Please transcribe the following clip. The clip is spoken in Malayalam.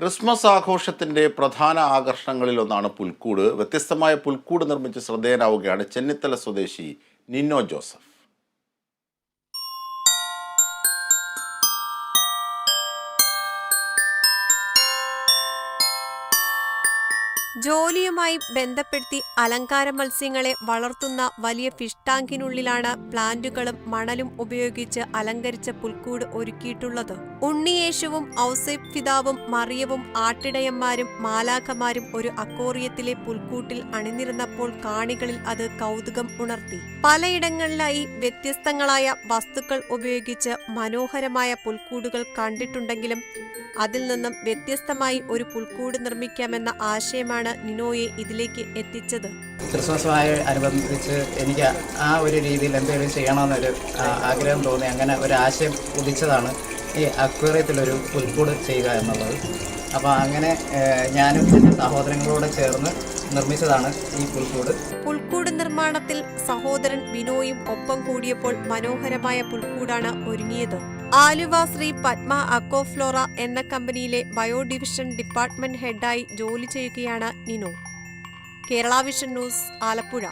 ക്രിസ്മസ് ആഘോഷത്തിന്റെ പ്രധാന ആകർഷണങ്ങളിൽ ഒന്നാണ് പുൽക്കൂട്. വ്യത്യസ്തമായ പുൽക്കൂട് നിർമ്മിച്ച് ശ്രദ്ധേയനാവുകയാണ് ചെന്നിത്തല സ്വദേശി നിന്നോ ജോസഫ്. ജോലിയുമായി ബന്ധപ്പെടുത്തി അലങ്കാര മത്സ്യങ്ങളെ വളർത്തുന്ന വലിയ ഫിഷ് ടാങ്കിനുള്ളിലാണ് പ്ലാന്റുകളും മണലും ഉപയോഗിച്ച് അലങ്കരിച്ച പുൽക്കൂട് ഒരുക്കിയിട്ടുള്ളത്. ഉണ്ണിയേശുവും ഔസേപ്പ് പിതാവും മറിയവും ആട്ടിടയന്മാരും മാലാഖമാരും ഒരു അക്കോറിയത്തിലെ പുൽക്കൂട്ടിൽ അണിനിരുന്നപ്പോൾ കാണികളിൽ അത് കൗതുകം ഉണർത്തി. പലയിടങ്ങളിലായി വ്യത്യസ്തങ്ങളായ വസ്തുക്കൾ ഉപയോഗിച്ച് മനോഹരമായ പുൽക്കൂടുകൾ കണ്ടിട്ടുണ്ടെങ്കിലും അതിൽ നിന്നും വ്യത്യസ്തമായി ഒരു പുൽക്കൂട് നിർമ്മിക്കാമെന്ന ആശയമാണ് നിനോയെ ഇതിലേക്ക് എത്തിച്ചത്. ക്രിസ്മസുമായി അനുബന്ധിച്ച് എനിക്ക് ആ ഒരു രീതിയിൽ എന്തെങ്കിലും ചെയ്യണമെന്നൊരു ആഗ്രഹം തോന്നി. അങ്ങനെ ഒരു ആശയം ഉദിച്ചതാണ് ഈ അക്വേറിയത്തിലൊരു പുൽക്കൂട് ചെയ്യുക എന്നുള്ളത്. അപ്പോൾ അങ്ങനെ ഞാനും എന്റെ സഹോദരങ്ങളോട് ചേർന്ന് നിർമ്മിച്ചതാണ് ഈ പുൽക്കൂട്. പുൽക്കൂട് നിർമ്മാണത്തിൽ സഹോദരൻ വിനോയും ഒപ്പം കൂടിയപ്പോൾ മനോഹരമായ പുൽക്കൂടാണ് ഒരുങ്ങിയത്. ആലുവ ശ്രീ പത്മ അക്കോഫ്ലോറ എന്ന കമ്പനിയിലെ ബയോ ഡിവിഷൻ ഡിപ്പാർട്ട്മെന്റ് ഹെഡായി ജോലി ചെയ്യുകയാണ് Nino. Kerala vision news Alappuzha.